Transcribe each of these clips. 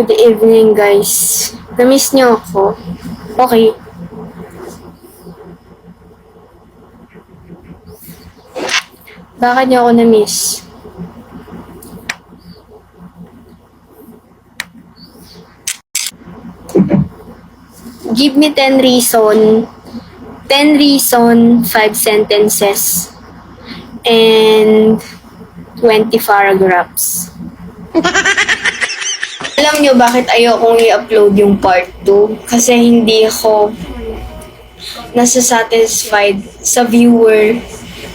Good evening, guys. Namiss niyo ako. Okay. Bakit niyo ako namiss? Give me 10 reason. 10 reason, 5 sentences. And 20 paragraphs. Alam nyo bakit ayokong i-upload yung part 2? Kasi hindi ako nasa-satisfied sa viewer,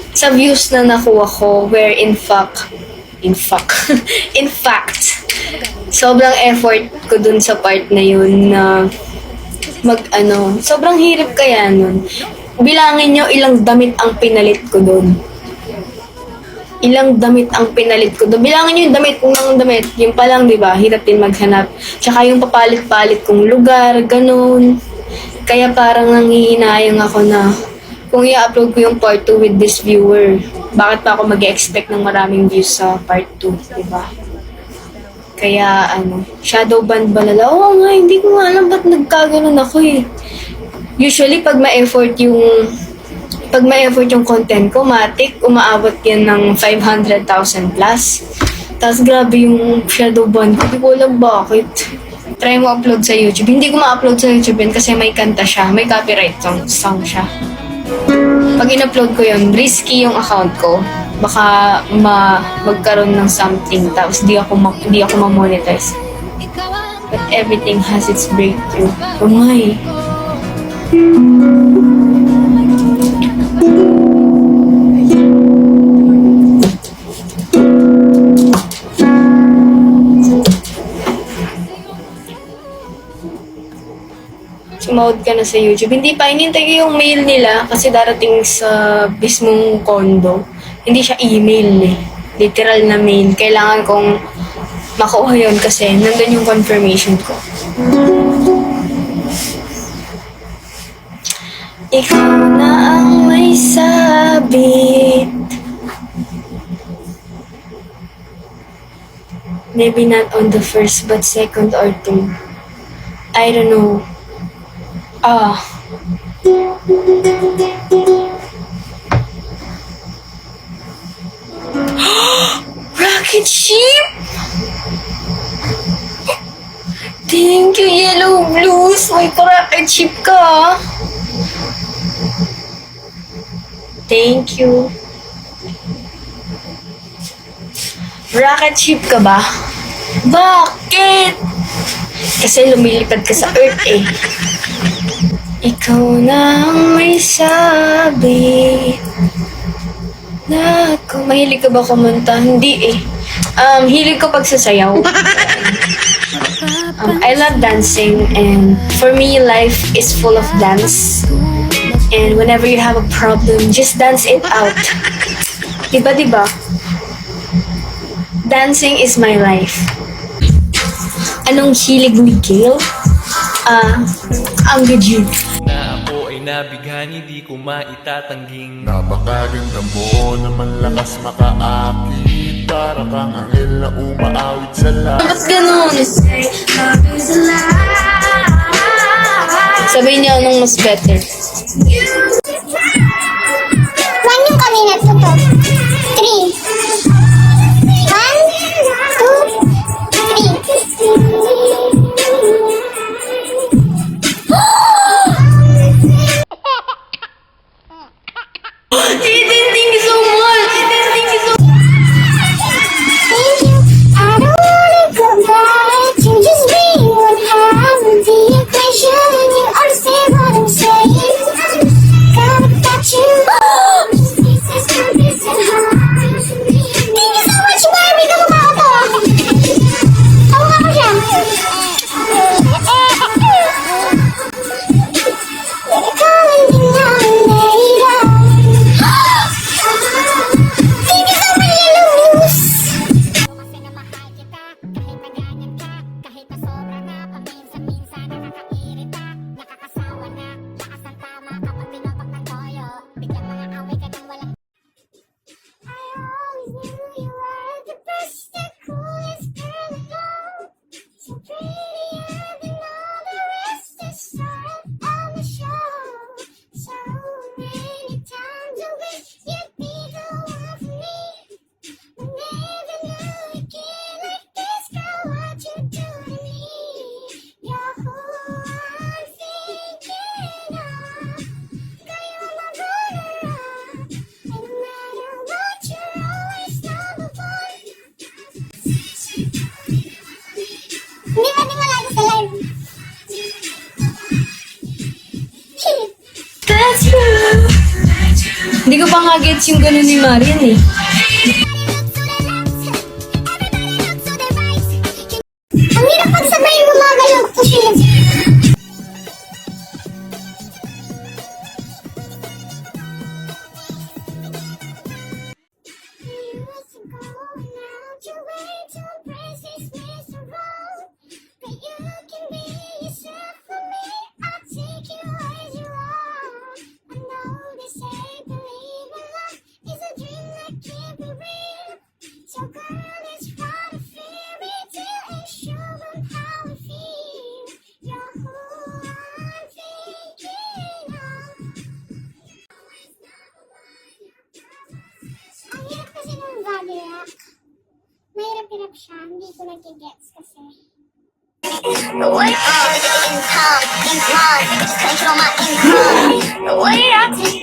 sa views na nakuha ko, where in fact, in fact, in fact, sobrang effort ko dun sa part na yun na mag ano, sobrang hirap kaya nun. Bilangin nyo ilang damit ang pinalit ko dun ilang damit ang pinalit ko. Bilangin nyo yung damit, unang damit. Yung pa lang, di ba? Hirap din maghanap. Tsaka yung papalit-palit kong lugar, ganun. Kaya parang nangihinayang ako na kung i-upload ko yung part 2 with this viewer, bakit pa ako mag expect ng maraming views sa part 2, di ba? Kaya ano, shadow ban ba nila? Oo nga, hindi ko nga alam ba't nagkaganon ako eh. Usually, pag ma-effort yung pag may effort yung content ko, matik, umaabot yan ng 500,000 plus. Tapos grabe yung shadow ban ko. Hindi ko alam bakit. Try mo upload sa YouTube. Hindi ko ma-upload sa YouTube yun kasi may kanta siya. May copyright song, song siya. Pag in-upload ko yun, risky yung account ko. Baka ma magkaroon ng something tapos di ako ma di ako ma-monetize. But everything has its breakthrough. Oh my. Sumahod ka na sa YouTube. Hindi pa, hinintay ko yung mail nila kasi darating sa mismong condo. Hindi siya email eh. Literal na mail. Kailangan kong makuha yun kasi nandun yung confirmation ko. Ikaw na ang may sabit Maybe not on the first but second or two. I don't know. Ah. Rocket ship! Thank you, Yellow Blues. May rocket ship ka. Thank you. Rocket ship ka ba? Bakit? Kasi lumilipad ka sa Earth eh. Ikaw na ang may sabi na ako. Mahilig ka ba kumanta? Hindi eh. Um, hilig ko pagsasayaw. Um, I love dancing and for me, life is full of dance. And whenever you have a problem, just dance it out. Diba, diba? Dancing is my life. Anong hilig ni Gail? Ah, ang gajig. na ako ay nabighani di ko maitatangging Napakaganda mo naman lakas makaakit Para kang anghel na umaawit sa langit Ba't ganun? Sabihin niya anong mas better. One yung kanina, two to. Three. Hindi ko pa nga gets yung gano'n ni Marian eh.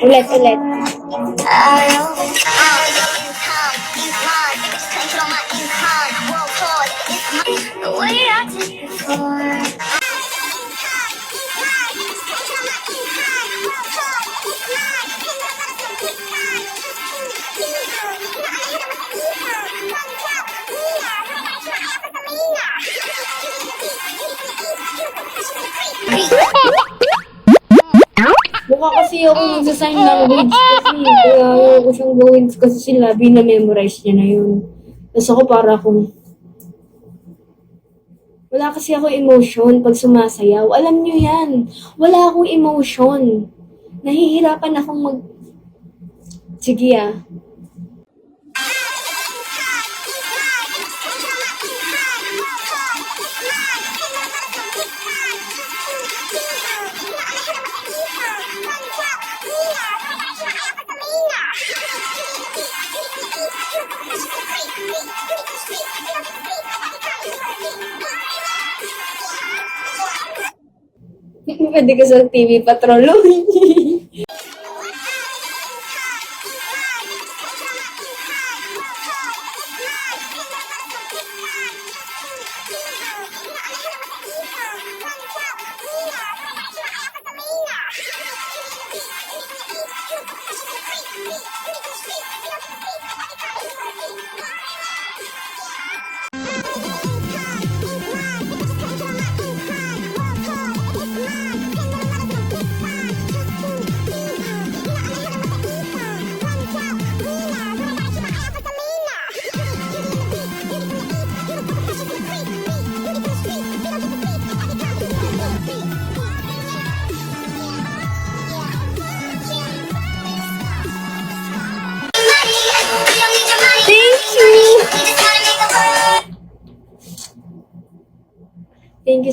Ulit, ulit. Ako nagsa-sign language kasi. Kaya ayaw ko siyang gawin kasi sila, binamemorize niya na yun. Tapos ako para akong... Wala kasi ako emotion pag sumasayaw. Alam niyo yan. Wala akong emotion. Nahihirapan akong mag... Sige ah. Pwede ka sa TV Patrol.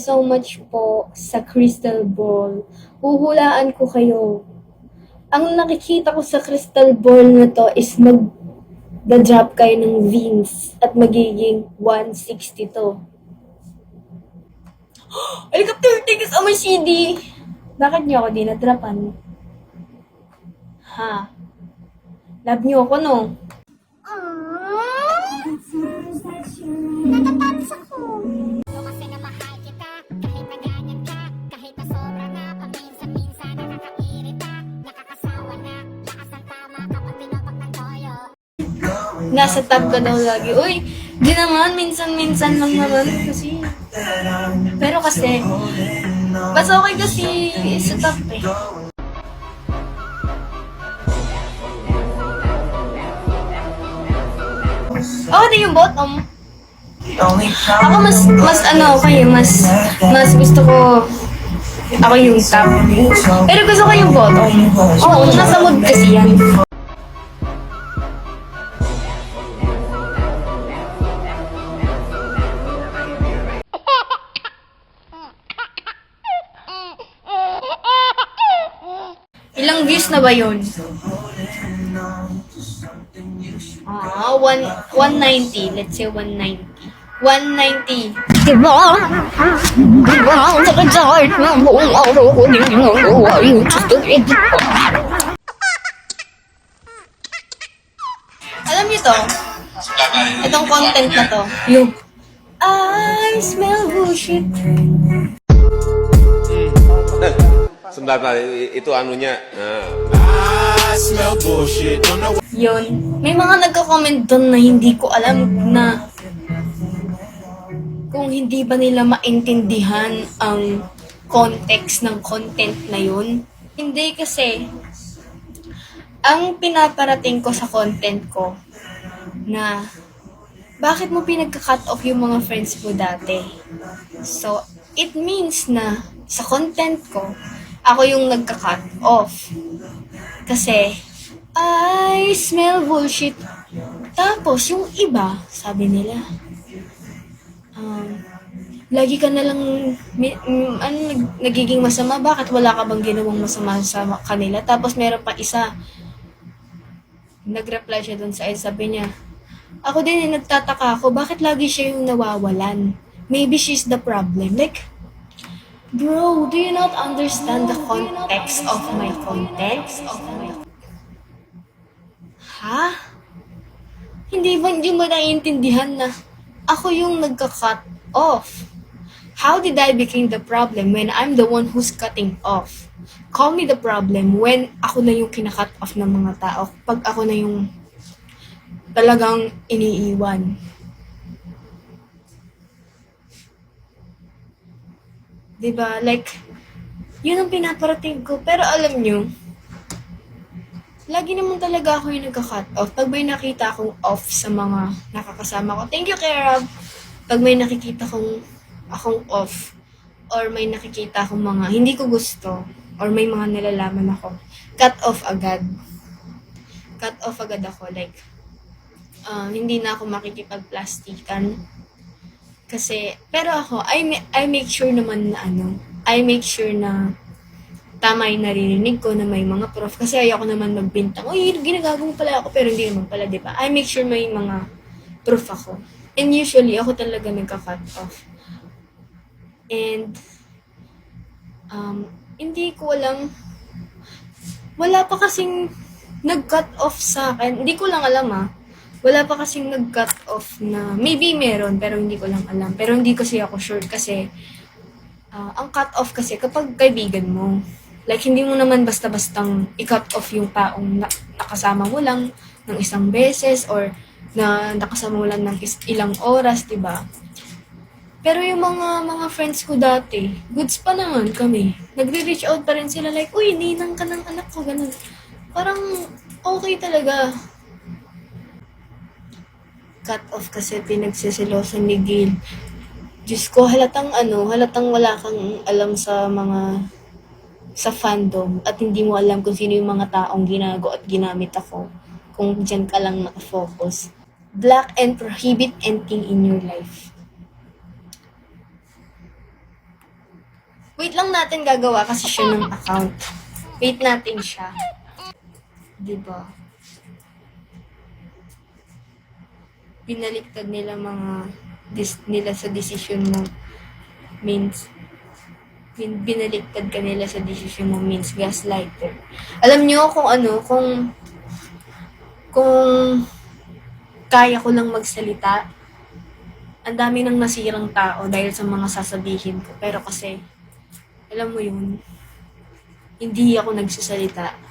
so much po sa crystal ball. Huhulaan ko kayo. Ang nakikita ko sa crystal ball na to is mag drop kayo ng Vince at magiging 160 to. Helicopter tickets on my CD! Bakit niyo ako di na-dropan? Ha? Love niyo ako, no? Natatansa ko. Nasa tab ka daw lagi. Uy, di naman, minsan-minsan lang naman kasi. Pero kasi, mas okay kasi sa tab eh. Oh, di yung bottom. Ako mas, mas ano, kayo, mas, mas gusto ko, ako yung top. Pero gusto ko yung bottom. Oo, nasa mood kasi yan. Views na ba yun? Ah, one, 190. Let's say 190. 190. Alam niyo to? Itong content na to. Yung I smell bullshit. Tayo. ito ano niya. Ah. I smell bullshit. Don't know Yun. May mga nagko-comment doon na hindi ko alam na kung hindi ba nila maintindihan ang context ng content na yun. Hindi kasi ang pinaparating ko sa content ko na bakit mo pinagka-cut off yung mga friends mo dati? So, it means na sa content ko, ako yung nagka-cut off. Kasi, I smell bullshit. Tapos, yung iba, sabi nila, um, lagi ka na lang, mm, ano, nag- nagiging masama, bakit wala ka bang ginawang masama sa kanila? Tapos, meron pa isa, nag-reply siya dun sa akin, sabi niya, ako din, eh, nagtataka ako, bakit lagi siya yung nawawalan? Maybe she's the problem. Like, bro, do you not understand the context of my context? Of my Ha? Hindi ba, hindi mo naiintindihan na ako yung nagka-cut off? How did I become the problem when I'm the one who's cutting off? Call me the problem when ako na yung kinakat off ng mga tao. Pag ako na yung talagang iniiwan. 'Di ba? Like, yun ang pinaparating ko. Pero alam nyo, lagi naman talaga ako yung nagka-cut off. Pag may nakita akong off sa mga nakakasama ko, thank you, Kaya Pag may nakikita kong akong off, or may nakikita akong mga hindi ko gusto, or may mga nalalaman ako, cut off agad. Cut off agad ako. Like, ah, hindi na ako makikipag-plastikan. Kasi, pero ako, I, I make sure naman na ano, I make sure na tama yung naririnig ko na may mga prof. Kasi ayoko naman magbintang, uy, ginagago mo pala ako, pero hindi naman pala, di ba? I make sure may mga proof ako. And usually, ako talaga nagka-cut off. And, um, hindi ko alam, wala pa kasing nag-cut off sa akin. Hindi ko lang alam ah. Wala pa kasing nag-cut off na, maybe meron, pero hindi ko lang alam. Pero hindi kasi ako sure kasi, ah, ang cut off kasi kapag kaibigan mo, like hindi mo naman basta-bastang i-cut off yung taong na- nakasama mo lang ng isang beses or na nakasama mo lang ng is- ilang oras, di ba? Pero yung mga mga friends ko dati, goods pa naman kami. Nagre-reach out pa rin sila like, uy, ninang ka ng anak ko, ganun. Parang okay talaga. Cut off kasi pinagsisilosan ni Gil. Diyos ko, halatang ano, halatang wala kang alam sa mga sa fandom at hindi mo alam kung sino yung mga taong ginago at ginamit ako kung dyan ka lang nakafocus. Black and prohibit anything in your life. Wait lang natin gagawa kasi siya ng account. Wait natin siya. Diba? Pinaliktad nila mga dis, nila sa decision mo means bin, binaliktad ka nila sa decision mo means gaslighter. Alam niyo kung ano, kung kung kaya ko lang magsalita, ang dami nang nasirang tao dahil sa mga sasabihin ko. Pero kasi, alam mo yun, hindi ako nagsasalita.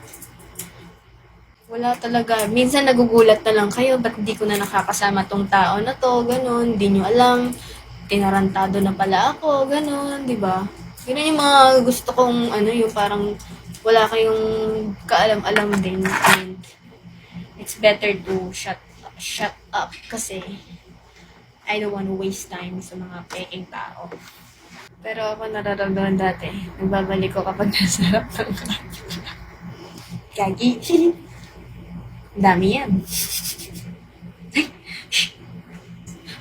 Wala talaga. Minsan nagugulat na lang kayo, ba't hindi ko na nakakasama tong tao na to, ganun, hindi nyo alam, tinarantado na pala ako, ganun, di ba? Yun yung mga gusto kong, ano, yung parang wala kayong kaalam-alam din. And it's better to shut shut up kasi I don't want to waste time sa mga peking tao. Pero ako nararamdaman dati, nagbabalik ko kapag nasa harap ng. Gagi. Dami yan.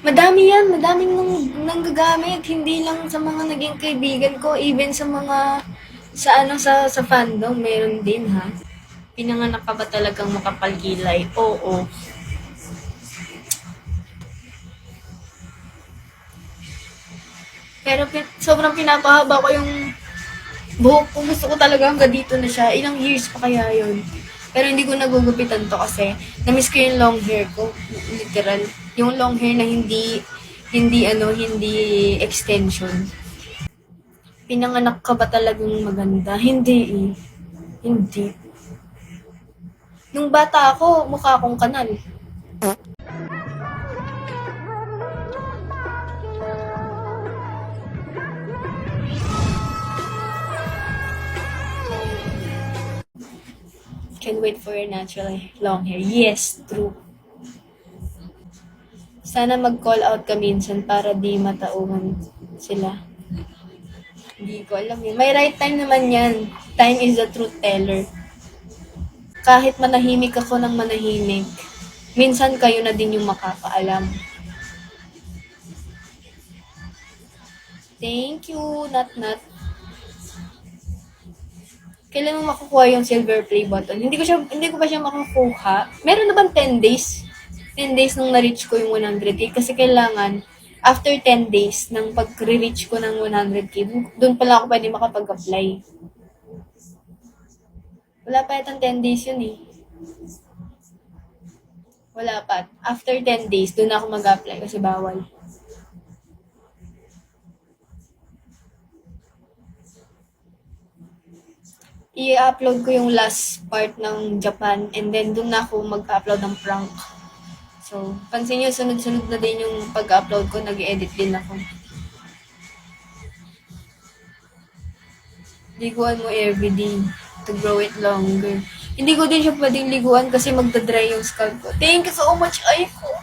Madami yan, madaming nang, nanggagamit, hindi lang sa mga naging kaibigan ko, even sa mga, sa ano, sa, sa fandom, meron din ha. Pinanganak ka ba talagang makapalgilay? Oo. Pero sobrang pinapahaba ko yung buhok ko. Gusto ko talaga hanggang dito na siya. Ilang years pa kaya yun. Pero hindi ko nagugupitan to kasi na-miss ko yung long hair ko. Literal. Yung long hair na hindi, hindi ano, hindi extension. Pinanganak ka ba talagang maganda? Hindi eh. Hindi. Nung bata ako, mukha akong kanal. Can wait for your natural long hair. Yes, true. Sana mag-call out ka minsan para di matauhan sila. Hindi ko alam yun. May right time naman yan. Time is the truth teller. Kahit manahimik ako ng manahimik, minsan kayo na din yung makakaalam. Thank you, Nat Nat. Kailan mo makukuha yung silver play button? Hindi ko siya hindi ko pa siya makukuha. Meron na bang 10 days? 10 days nung na-reach ko yung 100k kasi kailangan after 10 days ng pag-reach ko ng 100k, doon pala ako pwede makapag-apply. Wala pa yatang 10 days yun eh. Wala pa. After 10 days, doon ako mag-apply kasi bawal. I-upload ko yung last part ng Japan and then doon na ako mag-upload ng prank. So, pansin nyo, sunod-sunod na din yung pag-upload ko, nag-edit din ako. Liguan mo everyday to grow it longer. Hindi ko din siya pwedeng liguan kasi magdadry yung scalp ko. Thank you so much, Aiko!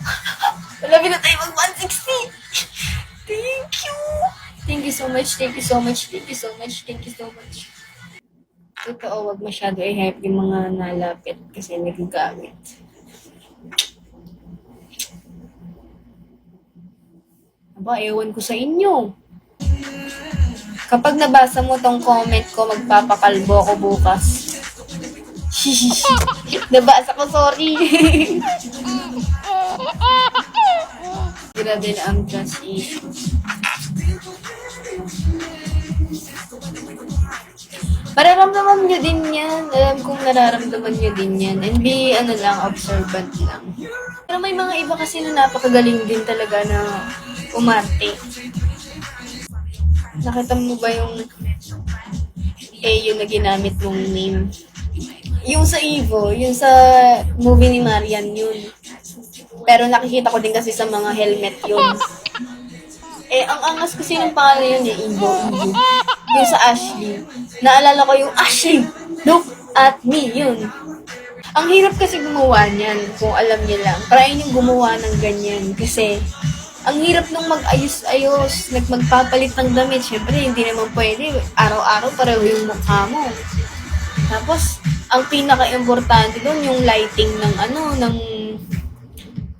Malapit na tayo mag-160! Thank you! Thank you so much, thank you so much, thank you so much, thank you so much. Totoo, wag masyado i-hype yung mga nalapit kasi nagagamit. Aba, ewan ko sa inyo. Kapag nabasa mo tong comment ko, magpapakalbo ako bukas. nabasa ko, sorry. Grabe na ang trust issue. Mararamdaman nyo din yan. Alam kong nararamdaman nyo din yan. And be, ano lang, observant lang. Pero may mga iba kasi na napakagaling din talaga na umarte. Nakita mo ba yung eh, yung na ginamit mong name? Yung sa Evo, yung sa movie ni Marian yun. Pero nakikita ko din kasi sa mga helmet yun. Eh, ang angas kasi ng pangalan yun eh, Evo, Evo. Yung sa Ashley. Naalala ko yung Ashley, look at me, yun. Ang hirap kasi gumawa niyan, kung alam niyo lang. Try yung gumawa ng ganyan. Kasi, ang hirap nung mag-ayos-ayos, nag magpapalit ng damit. Siyempre, hindi naman pwede. Araw-araw pareho yung mukha mo. Tapos, ang pinaka-importante doon, yung lighting ng ano, ng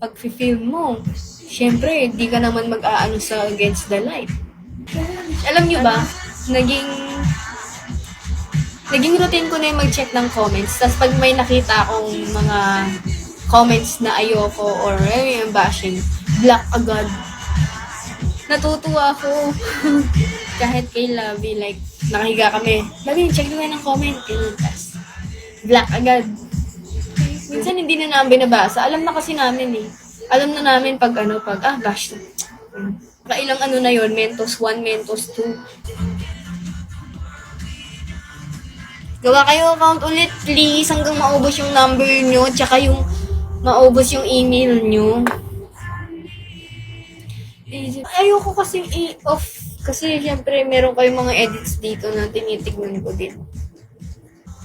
pag-film mo. Siyempre, di ka naman mag-aano sa against the light. Alam nyo ba, naging naging routine ko na yung mag-check ng comments. Tapos pag may nakita akong mga comments na ayoko or eh, yung bashing, block agad. Natutuwa ako. Kahit kay Lovey, like, nakahiga kami. Lovey, check naman ng comment. Ganun, tas, block agad. Minsan hindi na namin binabasa. Alam na kasi namin eh. Alam na namin pag ano, pag, ah, na. Kailang ano na yon Mentos 1, Mentos 2. Gawa kayo account ulit, please, hanggang maubos yung number nyo, tsaka yung maubos yung email nyo. Ayoko kasi i-off. Kasi syempre, meron kayong mga edits dito na tinitignan ko din.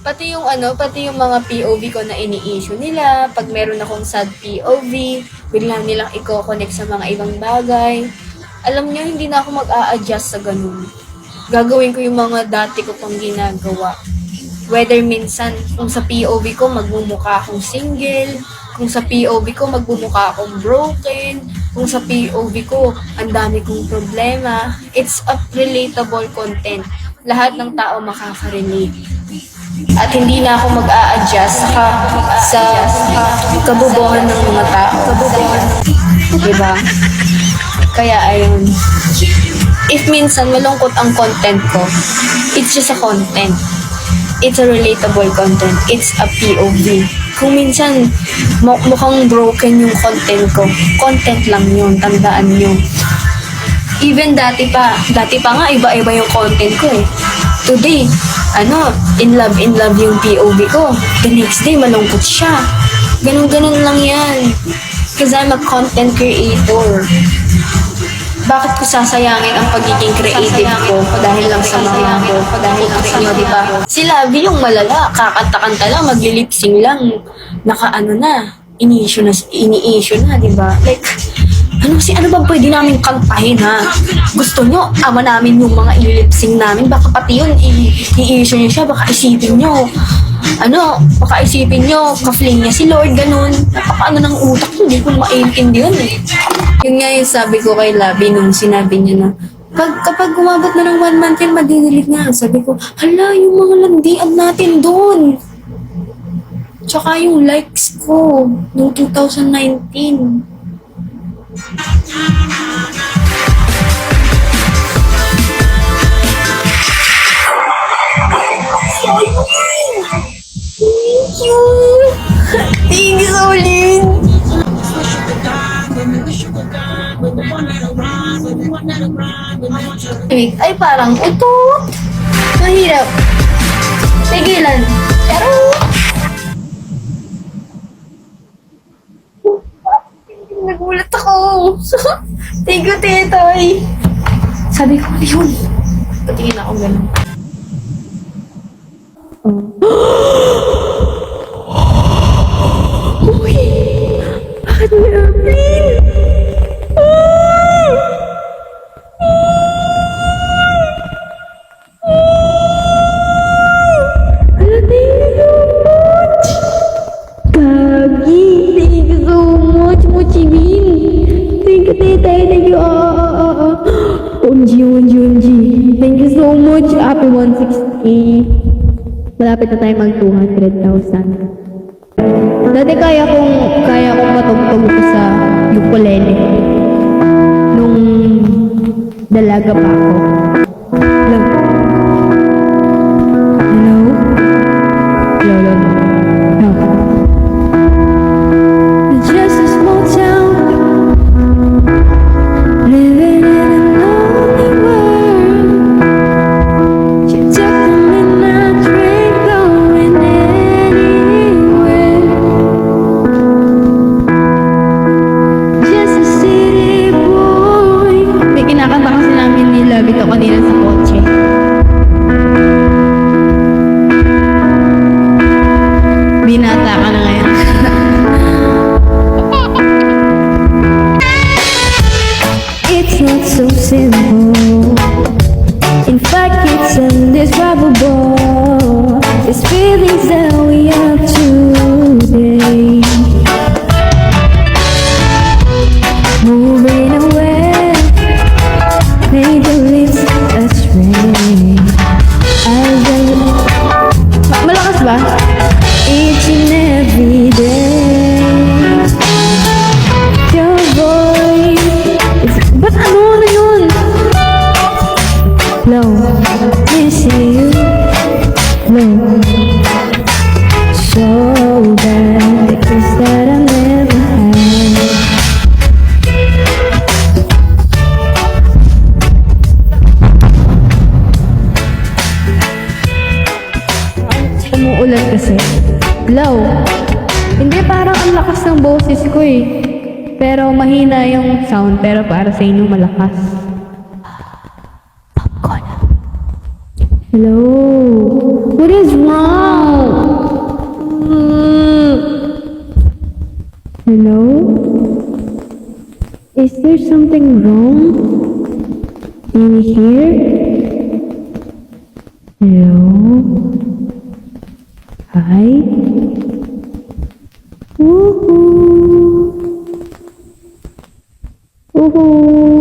Pati yung ano, pati yung mga POV ko na ini-issue nila, pag meron akong sad POV, bigla nilang i-connect sa mga ibang bagay. Alam niyo, hindi na ako mag-a-adjust sa ganun. Gagawin ko yung mga dati ko pang ginagawa. Whether minsan, kung sa POV ko, magmumukha akong single, kung sa POV ko, magmumukha akong broken, kung sa POV ko, ang dami kong problema. It's a relatable content. Lahat ng tao makaka-relate. At hindi na ako mag-a-adjust sa, sa kabubuhan ng mga tao. Kabubuhan. Diba? Kaya ayun. If minsan malungkot ang content ko, it's just a content. It's a relatable content. It's a POV. Kung minsan mu- mukhang broken yung content ko, content lang yun. Tandaan nyo. Even dati pa, dati pa nga iba-iba yung content ko eh. Today, ano, in love, in love yung POV ko. The next day, malungkot siya. Ganun-ganun lang yan. Because I'm a content creator. Bakit ko sasayangin ang pagiging creative ko dahil lang sa mga ko, dahil lang sa inyo, di ba? Si Lavi yung malala, kakanta-kanta lang, magli-lipsing lang, naka ano na, ini-issue na, ini-issue na, di ba? Like, ano si ano ba pwede namin kantahin ha? Gusto nyo, ama namin yung mga ilipsing namin. Baka pati yun, i-issue nyo siya. Baka isipin nyo. Ano, baka isipin nyo, ka-fling niya si Lord, ganun. Napaka ano ng utak, hindi ko maintindihan eh. Yun nga yung sabi ko kay Labi nung sinabi niya na, pag, kapag umabot na ng one month yan, madidilig na. Sabi ko, hala, yung mga landian natin doon. Tsaka yung likes ko, noong 2019. Thank you! Wait, ay parang utot. Mahirap. Tigilan. Pero... Thank you, Tetoy. Sabi ko, yun. Patingin ako ganun. Malapit na tayo mag 200,000. Dati kaya kong, kaya kong matugtog ito sa ukulele. Nung dalaga pa ako. Ang lakas ng boses ko eh. Pero mahina yung sound, pero para sa inyo malakas. Popcorn. Hello? What is wrong? Hello? Is there something wrong? In here? Hello? Hi? Woohoo! Woohoo!